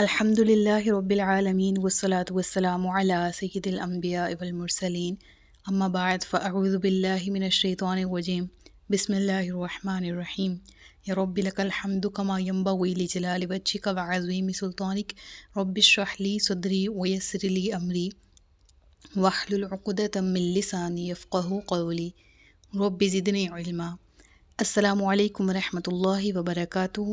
الحمد للہ رب العالمین والصلاة والسلام علی سید الانبیاء والمرسلین اما بعد فاعوذ باللہ من الشیطان الرجیم بسم اللہ الرحمن الرحیم یا رب لک الحمد کما ينبغی لجلال وجهک وعظیم سلطانک رب اشرح لی صدری ویسر لی امری واحلل عقدۃ من لسانی یفقهوا قولی رب زدنی علما السلام علیکم ورحمۃ اللہ وبرکاتہ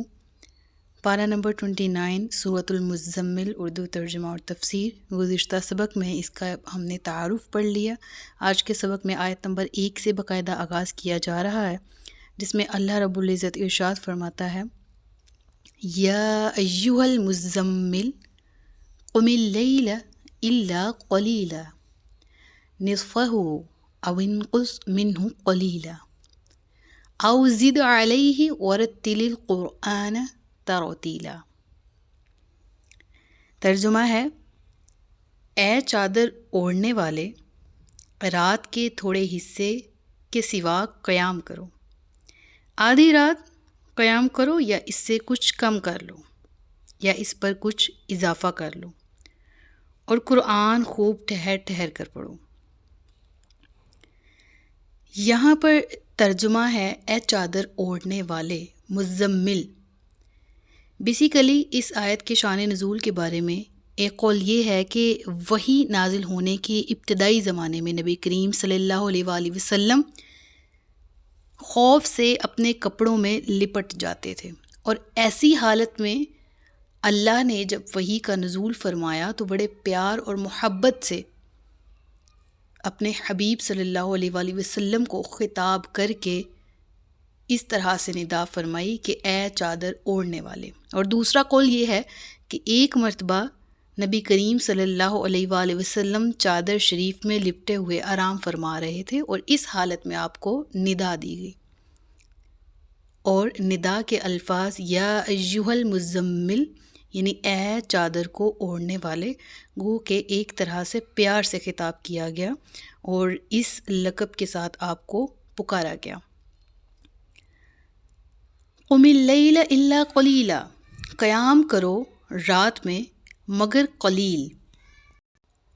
پارہ نمبر 29 صورت المزمل، اردو ترجمہ اور تفسیر۔ گزشتہ سبق میں اس کا ہم نے تعارف پڑھ لیا۔ آج کے سبق میں آیت نمبر ایک سے باقاعدہ آغاز کیا جا رہا ہے، جس میں اللہ رب العزت ارشاد فرماتا ہے، یا ایوہ المزمل، قم اللیل الا قلیلا نصفہ او انقص منہ قلیلا، او زد علیہ ورتل القرآن تروتیلا ترجمہ ہے، اے چادر اوڑھنے والے، رات کے تھوڑے حصے کے سوا قیام کرو۔ آدھی رات قیام کرو یا اس سے کچھ کم کر لو، یا اس پر کچھ اضافہ کر لو۔ اور قرآن خوب ٹھہر ٹھہر کر پڑھو۔ یہاں پر ترجمہ ہے، اے چادر اوڑھنے والے، مزمل۔ بیسیکلی اس آیت کے شان نزول کے بارے میں ایک قول یہ ہے کہ وہی نازل ہونے کے ابتدائی زمانے میں نبی کریم صلی اللہ علیہ وآلہ وسلم خوف سے اپنے کپڑوں میں لپٹ جاتے تھے۔ اور ایسی حالت میں اللہ نے جب وہی کا نزول فرمایا تو بڑے پیار اور محبت سے اپنے حبیب صلی اللہ علیہ وآلہ وسلم کو خطاب کر کے اس طرح سے ندا فرمائی کہ اے چادر اوڑھنے والے۔ اور دوسرا قول یہ ہے کہ ایک مرتبہ نبی کریم صلی اللہ علیہ وآلہ وسلم چادر شریف میں لپٹے ہوئے آرام فرما رہے تھے اور اس حالت میں آپ کو ندا دی گئی۔ اور ندا کے الفاظ یا ایوہ المزمل یعنی اے چادر کو اوڑھنے والے، گو کہ ایک طرح سے پیار سے خطاب کیا گیا اور اس لقب کے ساتھ آپ کو پکارا گیا۔ قم اللیل الا قلیلا، قیام کرو رات میں مگر قلیل۔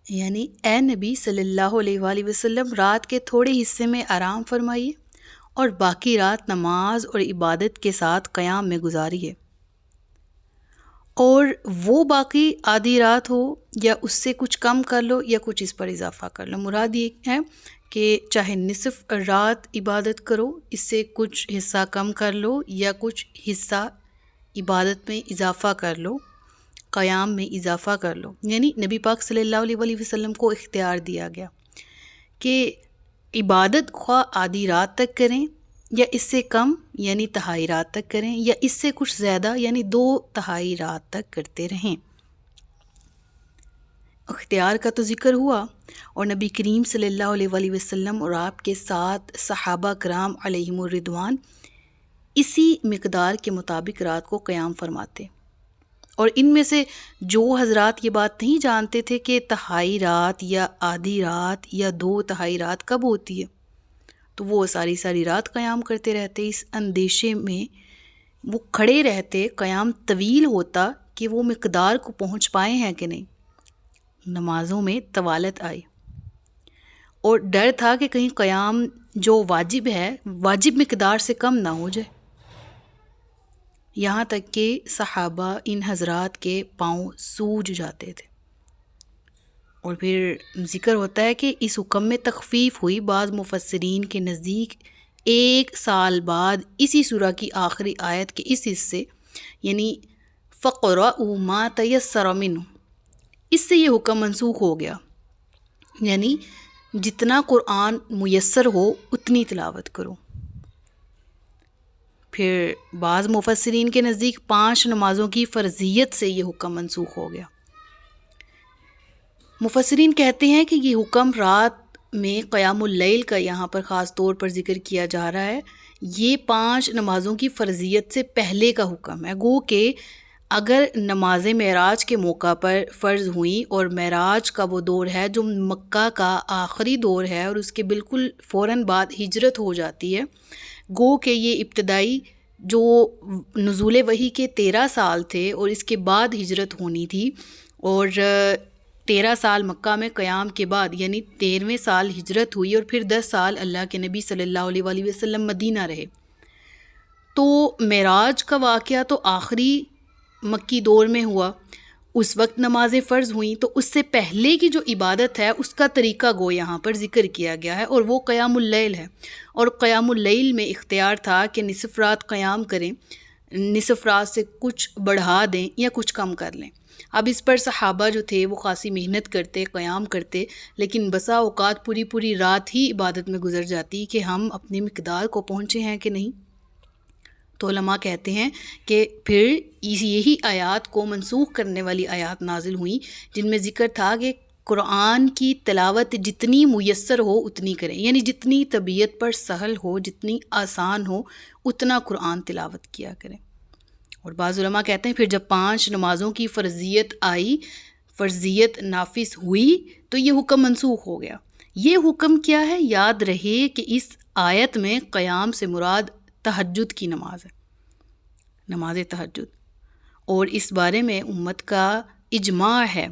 یعنی اے نبی صلی اللہ علیہ وآلہ وسلم، رات کے تھوڑے حصے میں آرام فرمائیے اور باقی رات نماز اور عبادت کے ساتھ قیام میں گزاریے۔ اور وہ باقی آدھی رات ہو یا اس سے کچھ کم کر لو یا کچھ اس پر اضافہ کر لو۔ مراد یہ ہے کہ چاہے نصف رات عبادت کرو، اس سے کچھ حصہ کم کر لو یا کچھ حصہ عبادت میں اضافہ کر لو، قیام میں اضافہ کر لو۔ یعنی نبی پاک صلی اللہ علیہ وآلہ وسلم کو اختیار دیا گیا کہ عبادت خواہ آدھی رات تک کریں یا اس سے کم یعنی تہائی رات تک کریں یا اس سے کچھ زیادہ یعنی دو تہائی رات تک کرتے رہیں۔ اختیار کا تو ذکر ہوا اور نبی کریم صلی اللہ علیہ وآلہ وسلم اور آپ کے ساتھ صحابہ کرام علیہم الردوان اسی مقدار کے مطابق رات کو قیام فرماتے اور ان میں سے جو حضرات یہ بات نہیں جانتے تھے کہ تہائی رات یا آدھی رات یا دو تہائی رات کب ہوتی ہے، تو وہ ساری ساری رات قیام کرتے رہتے۔ اس اندیشے میں وہ کھڑے رہتے، قیام طویل ہوتا کہ وہ مقدار کو پہنچ پائے ہیں کہ نہیں۔ نمازوں میں طوالت آئی۔ اور ڈر تھا کہ کہیں قیام جو واجب ہے، واجب مقدار سے کم نہ ہو جائے۔ یہاں تک کہ صحابہ ان حضرات کے پاؤں سوج جاتے تھے۔ اور پھر ذکر ہوتا ہے کہ اس حکم میں تخفیف ہوئی۔ بعض مفسرین کے نزدیک ایک سال بعد اسی سورہ کی آخری آیت کے اس حصے یعنی فقر او ما تیسر منہ اس سے یہ حکم منسوخ ہو گیا۔ یعنی جتنا قرآن میسر ہو، اتنی تلاوت کرو۔ پھر بعض مفسرین کے نزدیک پانچ نمازوں کی فرضیت سے یہ حکم منسوخ ہو گیا۔ مفسرین کہتے ہیں کہ یہ حکم رات میں قیام اللیل کا یہاں پر خاص طور پر ذکر کیا جا رہا ہے۔ یہ پانچ نمازوں کی فرضیت سے پہلے کا حکم ہے۔ گو کہ اگر نماز معراج کے موقع پر فرض ہوئیں اور معراج کا وہ دور ہے جو مکہ کا آخری دور ہے اور اس کے بالکل فوراً بعد ہجرت ہو جاتی ہے، گو کہ یہ ابتدائی جو نزول وحی کے تیرہ سال تھے اور اس کے بعد ہجرت ہونی تھی اور تیرہ سال مکہ میں قیام کے بعد یعنی تیرہویں سال ہجرت ہوئی اور پھر دس سال اللہ کے نبی صلی اللہ علیہ وآلہ وسلم مدینہ رہے۔ تو معراج کا واقعہ تو آخری مکی دور میں ہوا۔ اس وقت نمازیں فرض ہوئیں تو اس سے پہلے کی جو عبادت ہے، اس کا طریقہ گو یہاں پر ذکر کیا گیا ہے اور وہ قیام اللیل ہے۔ اور قیام اللیل میں اختیار تھا کہ نصف رات قیام کریں، نصف رات سے کچھ بڑھا دیں یا کچھ کم کر لیں۔ اب اس پر صحابہ جو تھے وہ خاصی محنت کرتے، قیام کرتے، لیکن بسا اوقات پوری پوری رات ہی عبادت میں گزر جاتی کہ ہم اپنی مقدار کو پہنچے ہیں کہ نہیں۔ تو علماء کہتے ہیں کہ پھر یہی آیات کو منسوخ کرنے والی آیات نازل ہوئیں، جن میں ذکر تھا کہ قرآن کی تلاوت جتنی میسر ہو اتنی کریں۔ یعنی جتنی طبیعت پر سہل ہو، جتنی آسان ہو، اتنا قرآن تلاوت کیا کریں۔ اور بعض علماء کہتے ہیں پھر جب پانچ نمازوں کی فرضیت آئی، فرضیت نافذ ہوئی، تو یہ حکم منسوخ ہو گیا۔ یہ حکم کیا ہے؟ یاد رہے کہ اس آیت میں قیام سے مراد تہجد کی نماز ہے، نماز تہجد۔ اور اس بارے میں امت کا اجماع ہے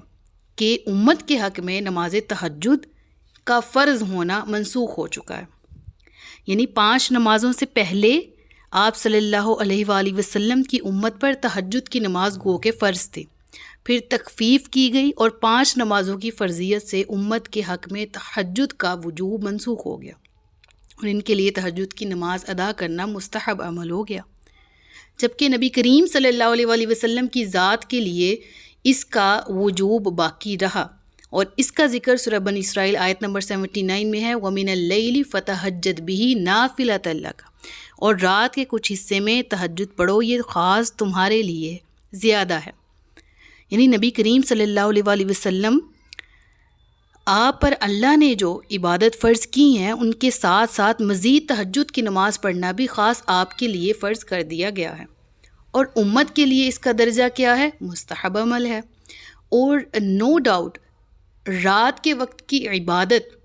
کہ امت کے حق میں نماز تہجد کا فرض ہونا منسوخ ہو چکا ہے۔ یعنی پانچ نمازوں سے پہلے آپ صلی اللہ علیہ وآلہ وسلم کی امت پر تہجد کی نماز گو کے فرض تھے۔ پھر تخفیف کی گئی اور پانچ نمازوں کی فرضیت سے امت کے حق میں تہجد کا وجوب منسوخ ہو گیا۔ اور ان کے لیے تہجد کی نماز ادا کرنا مستحب عمل ہو گیا۔ جبکہ نبی کریم صلی اللہ علیہ وآلہ وسلم کی ذات کے لیے اس کا وجوب باقی رہا۔ اور اس کا ذکر سورہ بن اسرائیل آیت نمبر 79 میں ہے، وَمِنَ اللَّيْلِ فَتَحَجَّدْ بِهِ نَافِلَةً لَكَ اور رات کے کچھ حصے میں تہجد پڑھو، یہ خاص تمہارے لیے زیادہ ہے۔ یعنی نبی کریم صلی اللہ علیہ وآلہ وسلم آپ پر اللہ نے جو عبادت فرض کی ہیں، ان کے ساتھ ساتھ مزید تہجد کی نماز پڑھنا بھی خاص آپ کے لیے فرض کر دیا گیا ہے۔ اور امت کے لیے اس کا درجہ کیا ہے؟ مستحب عمل ہے۔ اور نو ڈاؤٹ رات کے وقت کی عبادت،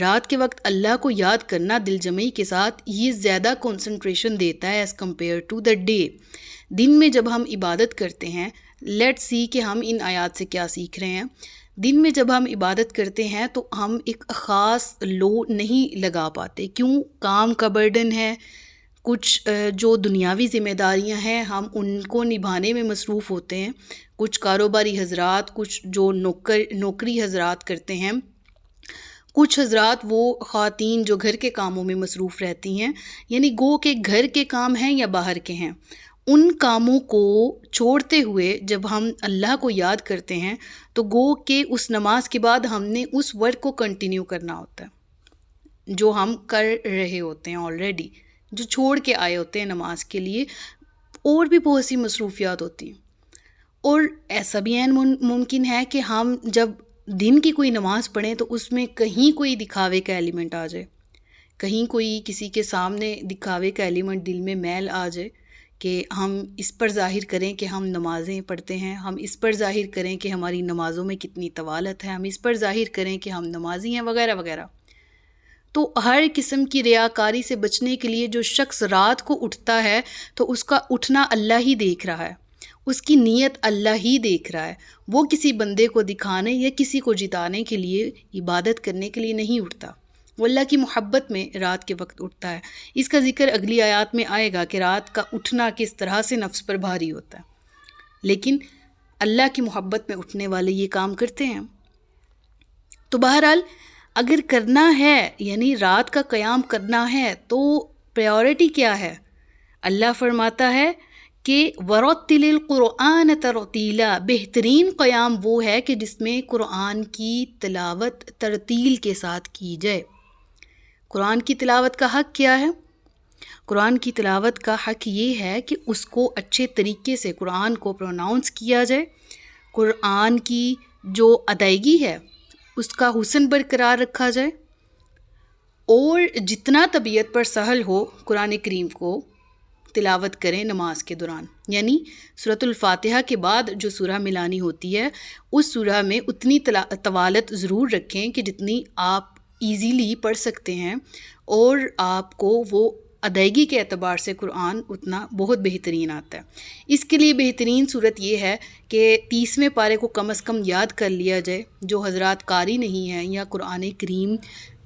رات کے وقت اللہ کو یاد کرنا دل جمعی کے ساتھ یہ زیادہ کنسنٹریشن دیتا ہے as compare to the day دن میں جب ہم عبادت کرتے ہیں لیٹ سی کہ ہم ان آیات سے کیا سیکھ رہے ہیں۔ دن میں جب ہم عبادت کرتے ہیں تو ہم ایک خاص لو نہیں لگا پاتے۔ کیوں؟ کام کا برڈن ہے۔ کچھ جو دنیاوی ذمہ داریاں ہیں، ہم ان کو نبھانے میں مصروف ہوتے ہیں۔ کچھ کاروباری حضرات، کچھ جو نوکر، نوکری حضرات کرتے ہیں، کچھ حضرات وہ خواتین جو گھر کے کاموں میں مصروف رہتی ہیں یعنی گو کے گھر کے کام ہیں یا باہر کے ہیں۔ ان کاموں کو چھوڑتے ہوئے جب ہم اللہ کو یاد کرتے ہیں، تو گو کہ اس نماز کے بعد ہم نے اس ورک کو کنٹینیو کرنا ہوتا ہے، جو ہم کر رہے ہوتے ہیں آلریڈی جو چھوڑ کے آئے ہوتے ہیں نماز کے لیے، اور بھی بہت سی مصروفیات ہوتی ہیں۔ اور ایسا بھی عین ممکن ہے کہ ہم جب دن کی کوئی نماز پڑھیں تو اس میں کہیں کوئی دکھاوے کا ایلیمنٹ آ جائے۔ کہیں کوئی کسی کے سامنے دکھاوے کا ایلیمنٹ دل میں میل آ جائے۔ کہ ہم اس پر ظاہر کریں کہ ہم نمازیں پڑھتے ہیں، ہم اس پر ظاہر کریں کہ ہماری نمازوں میں کتنی طوالت ہے، ہم اس پر ظاہر کریں کہ ہم نمازی ہیں، وغیرہ وغیرہ۔ تو ہر قسم کی ریاکاری سے بچنے کے لیے جو شخص رات کو اٹھتا ہے، تو اس کا اٹھنا اللہ ہی دیکھ رہا ہے۔ اس کی نیت اللہ ہی دیکھ رہا ہے۔ وہ کسی بندے کو دکھانے یا کسی کو جتانے کے لیے، عبادت کرنے کے لیے نہیں اٹھتا۔ وہ اللہ کی محبت میں رات کے وقت اٹھتا ہے۔ اس کا ذکر اگلی آیات میں آئے گا کہ رات کا اٹھنا کس طرح سے نفس پر بھاری ہوتا ہے۔ لیکن اللہ کی محبت میں اٹھنے والے یہ کام کرتے ہیں۔ تو بہرحال اگر کرنا ہے یعنی رات کا قیام کرنا ہے، تو پریورٹی کیا ہے؟ اللہ فرماتا ہے کہ ورتل القرآن ترتیلا بہترین قیام وہ ہے کہ جس میں قرآن کی تلاوت ترتیل کے ساتھ کی جائے۔ قرآن کی تلاوت کا حق کیا ہے؟ قرآن کی تلاوت کا حق یہ ہے کہ اس کو اچھے طریقے سے قرآن کو پروناؤنس کیا جائے۔ قرآن کی جو ادائیگی ہے، اس کا حسن برقرار رکھا جائے۔ اور جتنا طبیعت پر سہل ہو قرآن کریم کو تلاوت کریں نماز کے دوران۔ یعنی صورت الفاتحہ کے بعد جو سورہ ملانی ہوتی ہے، اس سورہ میں اتنی طوالت ضرور رکھیں کہ جتنی آپ ایزیلی پڑھ سکتے ہیں اور آپ کو وہ ادائیگی کے اعتبار سے قرآن اتنا بہت بہترین آتا ہے۔ اس کے لیے بہترین صورت یہ ہے کہ تیسویں پارے کو کم از کم یاد کر لیا جائے، جو حضرات قاری نہیں ہیں یا قرآن کریم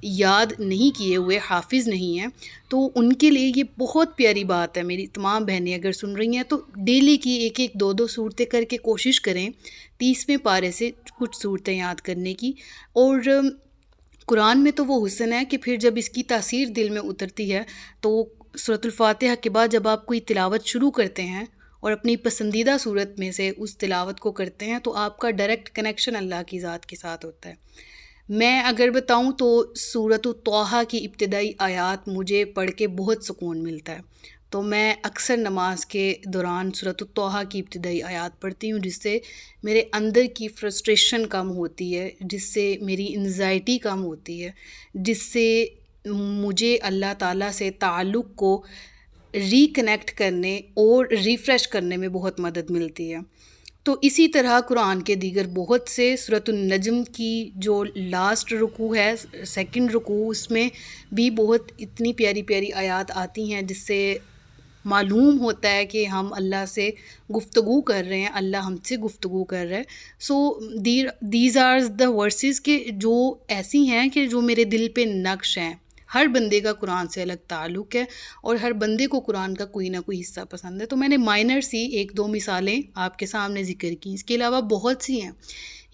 یاد نہیں کیے ہوئے، حافظ نہیں ہیں۔ تو ان کے لیے یہ بہت پیاری بات ہے۔ میری تمام بہنیں اگر سن رہی ہیں تو ڈیلی کی ایک ایک دو دو صورتیں کر کے کوشش کریں تیسویں پارے سے کچھ صورتیں یاد کرنے کی۔ اور قرآن میں تو وہ حسن ہے کہ پھر جب اس کی تاثیر دل میں اترتی ہے، تو صورت الفاتحہ کے بعد جب آپ کوئی تلاوت شروع کرتے ہیں اور اپنی پسندیدہ صورت میں سے اس تلاوت کو کرتے ہیں، تو آپ کا ڈائریکٹ کنیکشن اللہ کی ذات کے ساتھ ہوتا ہے۔ میں اگر بتاؤں تو صورت الطحہ کی ابتدائی آیات مجھے پڑھ کے بہت سکون ملتا ہے۔ تو میں اکثر نماز کے دوران صورت الطحہ کی ابتدائی آیات پڑھتی ہوں، جس سے میرے اندر کی فرسٹریشن کم ہوتی ہے، جس سے میری انزائٹی کم ہوتی ہے، جس سے مجھے اللہ تعالیٰ سے تعلق کو ریکنیکٹ کرنے اور ریفریش کرنے میں بہت مدد ملتی ہے۔ تو اسی طرح قرآن کے دیگر بہت سے صورت النجم کی جو لاسٹ رکوع ہے سیکنڈ رکوع، اس میں بھی بہت اتنی پیاری پیاری آیات آتی ہیں، جس سے معلوم ہوتا ہے کہ ہم اللہ سے گفتگو کر رہے ہیں، اللہ ہم سے گفتگو کر رہا ہے۔ So these are the verses کے جو ایسی ہیں کہ جو میرے دل پہ نقش ہیں۔ ہر بندے کا قرآن سے الگ تعلق ہے اور ہر بندے کو قرآن کا کوئی نہ کوئی حصہ پسند ہے۔ تو میں نے مائنر سی ایک دو مثالیں آپ کے سامنے ذکر کی، اس کے علاوہ بہت سی ہیں۔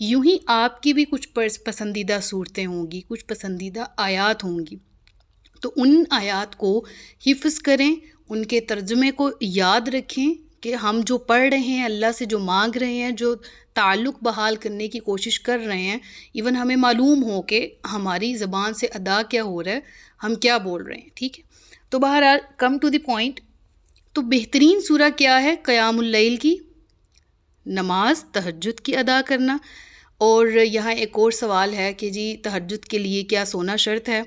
یوں ہی آپ کی بھی کچھ پسندیدہ صورتیں ہوں گی، کچھ پسندیدہ آیات ہوں گی۔ تو ان آیات کو حفظ کریں ان کے ترجمے کو یاد رکھیں کہ ہم جو پڑھ رہے ہیں، اللہ سے جو مانگ رہے ہیں، جو تعلق بحال کرنے کی کوشش کر رہے ہیں ایون ہمیں معلوم ہو کہ ہماری زبان سے ادا کیا ہو رہا ہے، ہم کیا بول رہے ہیں، ٹھیک ہے؟ تو بہرحال کم ٹو دی پوائنٹ، تو بہترین صورہ کیا ہے؟ قیام اللیل کی، نماز تہجد کی ادا کرنا۔ اور یہاں ایک اور سوال ہے کہ جی تہجد کے لیے کیا سونا شرط ہے؟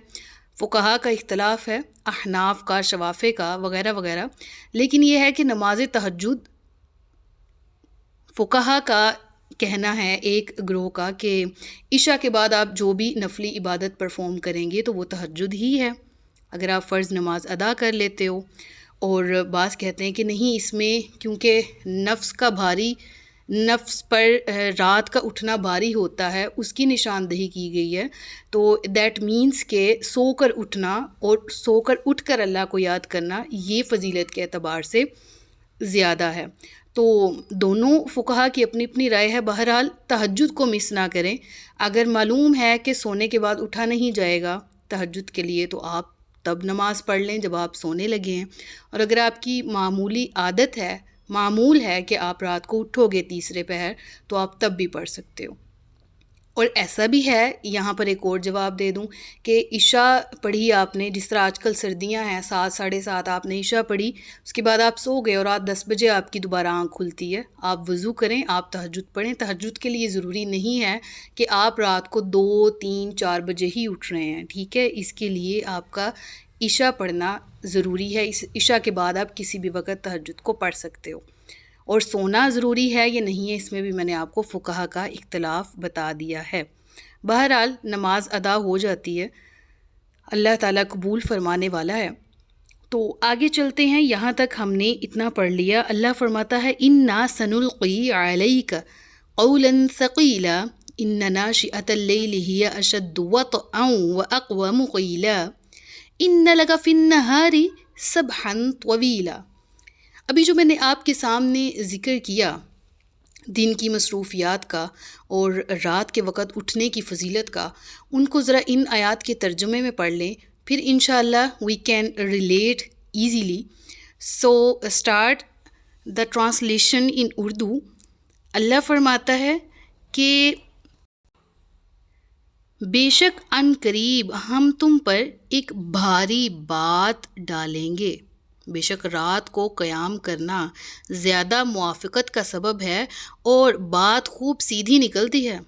فقہا کا اختلاف ہے، احناف کا شوافے کا، وغیرہ وغیرہ۔ لیکن یہ ہے کہ نماز تہجد، فقہا کا کہنا ہے، ایک گروہ کا، کہ عشاء کے بعد آپ جو بھی نفلی عبادت پرفارم کریں گے تو وہ تہجد ہی ہے۔ اگر آپ فرض نماز ادا کر لیتے ہو اور بعض کہتے ہیں کہ نہیں، اس میں کیونکہ نفس کا بھاری نفس پر رات کا اٹھنا بھاری ہوتا ہے، اس کی نشاندہی کی گئی ہے۔ تو دیٹ مینس کہ سو کر اٹھنا اور سو کر اٹھ کر اللہ کو یاد کرنا، یہ فضیلت کے اعتبار سے زیادہ ہے۔ تو دونوں فقہا کی اپنی اپنی رائے ہے۔ بہرحال تہجد کو مس نہ کریں۔ اگر معلوم ہے کہ سونے کے بعد اٹھا نہیں جائے گا تہجد کے لیے، تو آپ تب نماز پڑھ لیں جب آپ سونے لگے ہیں۔ اور اگر آپ کی معمولی عادت ہے معمول ہے کہ آپ رات کو اٹھو گے تیسرے پہر تو آپ تب بھی پڑھ سکتے ہو۔ اور ایسا بھی ہے، یہاں پر ایک اور جواب دے دوں کہ عشاء پڑھی آپ نے، جس طرح آج کل سردیاں ہیں، سات ساڑھے سات آپ نے عشاء پڑھی، اس کے بعد آپ سو گئے اور رات دس بجے آپ کی دوبارہ آنکھ کھلتی ہے۔ آپ وضو کریں، آپ تہجد پڑھیں۔ تہجد کے لیے ضروری نہیں ہے کہ آپ رات کو دو، تین، چار بجے ہی اٹھ رہے ہیں، ٹھیک ہے؟ اس کے لیے آپ کا عشاء پڑھنا ضروری ہے، اس عشاء کے بعد آپ کسی بھی وقت تہجد کو پڑھ سکتے ہو۔ اور سونا ضروری ہے یا نہیں ہے، اس میں بھی میں نے آپ کو فقہ کا اختلاف بتا دیا ہے۔ بہرحال، نماز ادا ہو جاتی ہے، اللہ تعالیٰ قبول فرمانے والا ہے۔ تو آگے چلتے ہیں، یہاں تک ہم نے اتنا پڑھ لیا۔ اللہ فرماتا ہے ان نا سن القی علیہ کا اولن ثقیلا ان ناشئۃ اللیل ہی اشد وطئا واقوم قیلا ان لگا فی النہاری سبحا طویلا ابھی جو میں نے آپ کے سامنے ذکر کیا، دن کی مصروفیات کا اور رات کے وقت اٹھنے کی فضیلت کا، ان کو ذرا ان آیات کے ترجمے میں پڑھ لیں۔ پھر انشاءاللہ we can relate easily so start the translation in Urdu اللہ فرماتا ہے کہ بے شک ان قریب ہم تم پر ایک بھاری بات ڈالیں گے۔ بے شک رات کو قیام کرنا زیادہ موافقت کا سبب ہے اور بات خوب سیدھی نکلتی ہے۔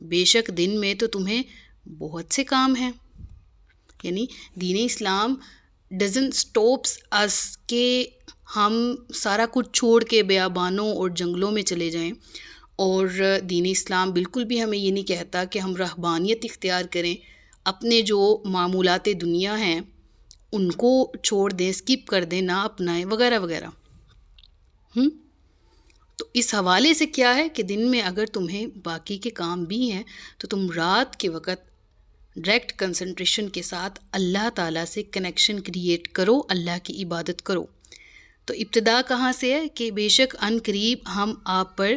بے شک دن میں تو تمہیں بہت سے کام ہیں۔ یعنی دین اسلام ڈزن اسٹوپس اس کہ ہم سارا کچھ چھوڑ کے بیابانوں اور جنگلوں میں چلے جائیں۔ اور دین اسلام بالکل بھی ہمیں یہ نہیں کہتا کہ ہم رہبانیت اختیار کریں، اپنے جو معمولات دنیا ہیں، ان کو چھوڑ دیں اسکپ کر دیں، نہ اپنائیں، وغیرہ وغیرہ۔ ہوں تو اس حوالے سے کیا ہے کہ دن میں اگر تمہیں باقی کے کام بھی ہیں، تو تم رات کے وقت ڈائریکٹ کنسنٹریشن کے ساتھ اللہ تعالیٰ سے کنیکشن کریٹ کرو، اللہ کی عبادت کرو۔ تو ابتدا کہاں سے ہے کہ بے شک ان قریب ہم آپ پر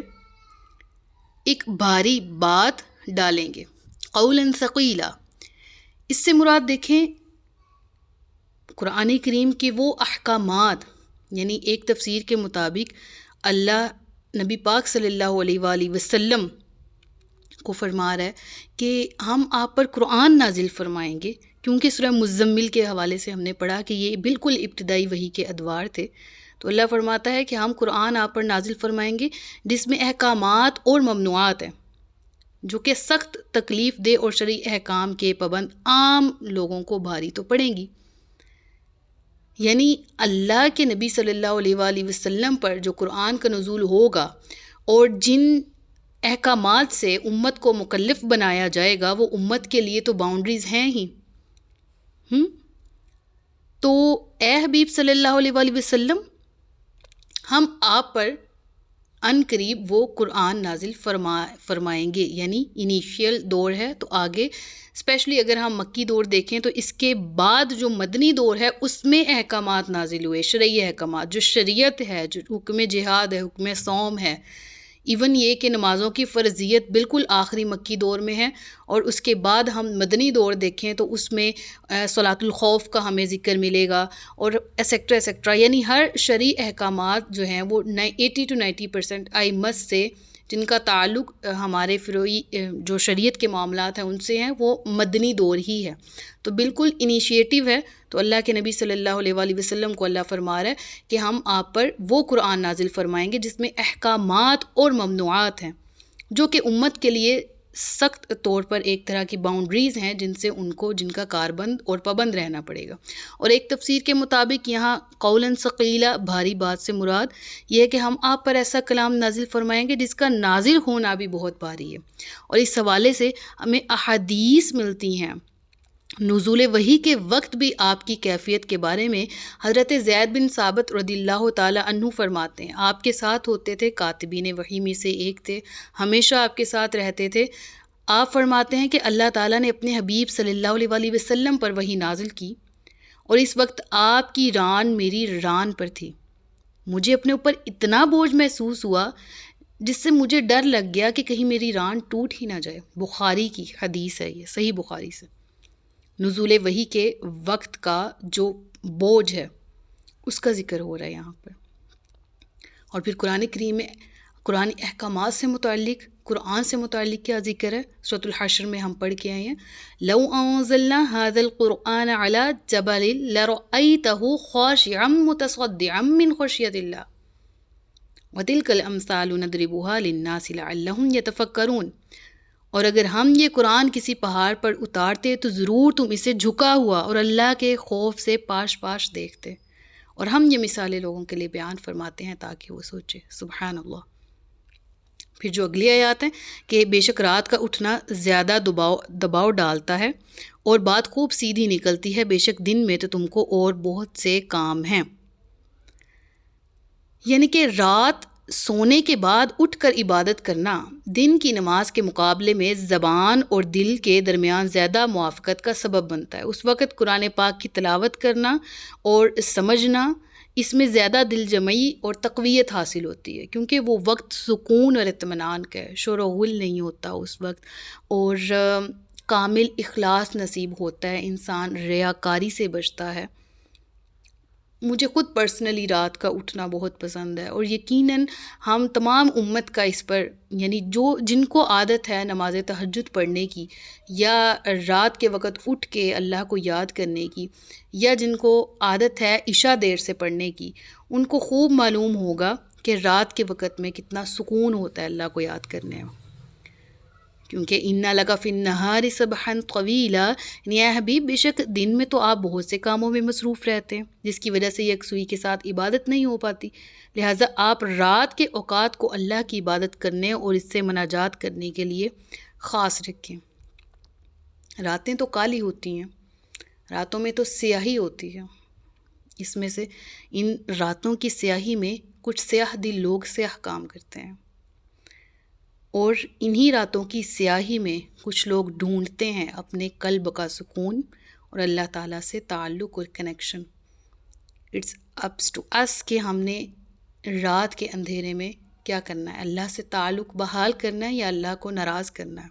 ایک بھاری بات ڈالیں گے۔ قول ثقیلا۔ اس سے مراد دیکھیں، قرآن کریم کے وہ احکامات یعنی ایک تفسیر کے مطابق اللہ، نبی پاک صلی اللہ علیہ وآلہ وسلم کو فرما رہا ہے کہ ہم آپ پر قرآن نازل فرمائیں گے، کیونکہ سورہ مزمل کے حوالے سے ہم نے پڑھا کہ یہ بالکل ابتدائی وہی کے ادوار تھے۔ تو اللہ فرماتا ہے کہ ہم قرآن آپ پر نازل فرمائیں گے، جس میں احکامات اور ممنوعات ہیں، جو کہ سخت تکلیف دہ اور شرعی احکام کے پابند عام لوگوں کو بھاری تو پڑیں گی۔ یعنی اللہ کے نبی صلی اللہ علیہ وآلہ وسلم پر جو قرآن کا نزول ہوگا اور جن احکامات سے امت کو مکلف بنایا جائے گا، وہ امت کے لیے تو باؤنڈریز ہیں ہی۔ ہوں تو اے حبیب صلی اللہ علیہ وآلہ وسلم ہم آپ پر ان قریب وہ قرآن نازل فرما، فرمائیں گے۔ یعنی انیشیل دور ہے تو آگے اسپیشلی اگر ہم مکی دور دیکھیں تو اس کے بعد جو مدنی دور ہے، اس میں احکامات نازل ہوئے، شرعی احکامات، جو شریعت ہے، جو حکم جہاد ہے، حکم سوم ہے۔ ایون یہ کہ نمازوں کی فرضیت بالکل آخری مکی دور میں ہے اور اس کے بعد ہم مدنی دور دیکھیں تو اس میں صلاۃ الخوف کا ہمیں ذکر ملے گا اور ایسیکٹرا ایسیکٹرا یعنی ہر شرعی احکامات جو ہیں وہ eighty to ninety percent I miss سے جن کا تعلق ہمارے فروئی جو شریعت کے معاملات ہیں ان سے ہیں وہ مدنی دور ہی ہے۔ تو بالکل انیشیٹو ہے تو اللہ کے نبی صلی اللہ علیہ وآلہ وسلم کو اللہ فرما رہا ہے کہ ہم آپ پر وہ قرآن نازل فرمائیں گے جس میں احکامات اور ممنوعات ہیں، جو کہ امت کے لیے سخت طور پر ایک طرح کی باؤنڈریز ہیں جن سے ان کو، جن کا کاربند اور پابند رہنا پڑے گا۔ اور ایک تفسیر کے مطابق یہاں قول ثقیلہ بھاری بات سے مراد یہ ہے کہ ہم آپ پر ایسا کلام نازل فرمائیں گے جس کا نازل ہونا بھی بہت بھاری ہے۔ اور اس حوالے سے ہمیں احادیث ملتی ہیں۔ نزول وہی کے وقت بھی آپ کی کیفیت کے بارے میں حضرت زید بن ثابت رضی اللہ تعالیٰ عنہ فرماتے ہیں۔ آپ کے ساتھ ہوتے تھے، کاتبین وحی میں سے ایک تھے، ہمیشہ آپ کے ساتھ رہتے تھے۔ آپ فرماتے ہیں کہ اللہ تعالیٰ نے اپنے حبیب صلی اللہ علیہ وآلہ وسلم پر وہی نازل کی اور اس وقت آپ کی ران میری ران پر تھی۔ مجھے اپنے اوپر اتنا بوجھ محسوس ہوا جس سے مجھے ڈر لگ گیا کہ کہیں میری ران ٹوٹ ہی نہ جائے۔ بخاری کی حدیث ہے یہ، صحیح بخاری سے۔ نزول وہی کے وقت کا جو بوجھ ہے، اس کا ذکر ہو رہا ہے یہاں پر۔ اور پھر قرآن کریم میں، قرآن احکامات سے متعلق، قرآن سے متعلق کیا ذکر ہے؟ صوت الحشر میں ہم پڑھ کے آئے ہیں۔ لو انزلنا هذا القرآن على جبل لرأيته خاشعا متصدعا من خشية الله وتلك الامثال نضربها للناس لعلهم يتفكرون اور اگر ہم یہ قرآن کسی پہاڑ پر اتارتے تو ضرور تم اسے جھکا ہوا اور اللہ کے خوف سے پاش پاش دیکھتے۔ اور ہم یہ مثالیں لوگوں کے لیے بیان فرماتے ہیں تاکہ وہ سوچے۔ سبحان اللہ۔ پھر جو اگلی آیات ہیں کہ بے شک رات کا اٹھنا زیادہ دباؤ دباؤ ڈالتا ہے اور بات خوب سیدھی نکلتی ہے، بے شک دن میں تو تم کو اور بہت سے کام ہیں۔ یعنی کہ رات سونے کے بعد اٹھ کر عبادت کرنا، دن کی نماز کے مقابلے میں زبان اور دل کے درمیان زیادہ موافقت کا سبب بنتا ہے۔ اس وقت قرآن پاک کی تلاوت کرنا اور سمجھنا، اس میں زیادہ دل جمعی اور تقویت حاصل ہوتی ہے، کیونکہ وہ وقت سکون اور اطمینان کا ہے۔ شور و غل نہیں ہوتا اس وقت، اور کامل اخلاص نصیب ہوتا ہے۔ انسان ریاکاری سے بچتا ہے۔ مجھے خود پرسنلی رات کا اٹھنا بہت پسند ہے اور یقیناً ہم تمام امت کا اس پر یعنی جو جن کو عادت ہے نماز تہجد پڑھنے کی یا رات کے وقت اٹھ کے اللہ کو یاد کرنے کی یا جن کو عادت ہے عشاء دیر سے پڑھنے کی، ان کو خوب معلوم ہوگا کہ رات کے وقت میں کتنا سکون ہوتا ہے اللہ کو یاد کرنے میں۔ کیونکہ انا لگا فن نہار صبحن طویلا یعنی اے حبیب، بے شک دن میں تو آپ بہت سے کاموں میں مصروف رہتے ہیں، جس کی وجہ سے یکسوئی کے ساتھ عبادت نہیں ہو پاتی۔ لہٰذا آپ رات کے اوقات کو اللہ کی عبادت کرنے اور اس سے مناجات کرنے کے لیے خاص رکھیں۔ راتیں تو کالی ہوتی ہیں، راتوں میں تو سیاہی ہوتی ہے۔ اس میں سے ان راتوں کی سیاہی میں کچھ سیاہ دل لوگ سیاہ کام کرتے ہیں۔ اور انہی راتوں کی سیاہی میں کچھ لوگ ڈھونڈتے ہیں اپنے قلب کا سکون اور اللہ تعالیٰ سے تعلق اور connection it's ups to us کہ ہم نے رات کے اندھیرے میں کیا کرنا ہے؟ اللہ سے تعلق بحال کرنا ہے یا اللہ کو ناراض کرنا ہے؟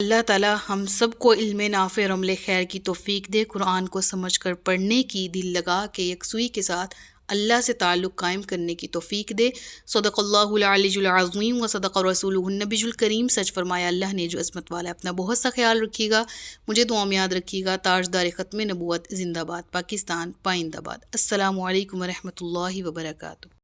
اللہ تعالیٰ ہم سب کو علم نافع اور عمل خیر کی توفیق دے، قرآن کو سمجھ کر پڑھنے کی دل لگا کے یکسوئی کے ساتھ اللہ سے تعلق قائم کرنے کی توفیق دے۔ صدق اللہ علیہ العظیم و صدق رسول النبی الکریم، سچ فرمایا، اللہ نے جو عصمت والا ہے، اپنا بہت سا خیال رکھیے گا۔ مجھے دعا میں یاد رکھیے گا، تاجدار ختم نبوت زندہ باد، پاکستان پائند آباد السلام علیکم ورحمۃ اللہ وبرکاتہ۔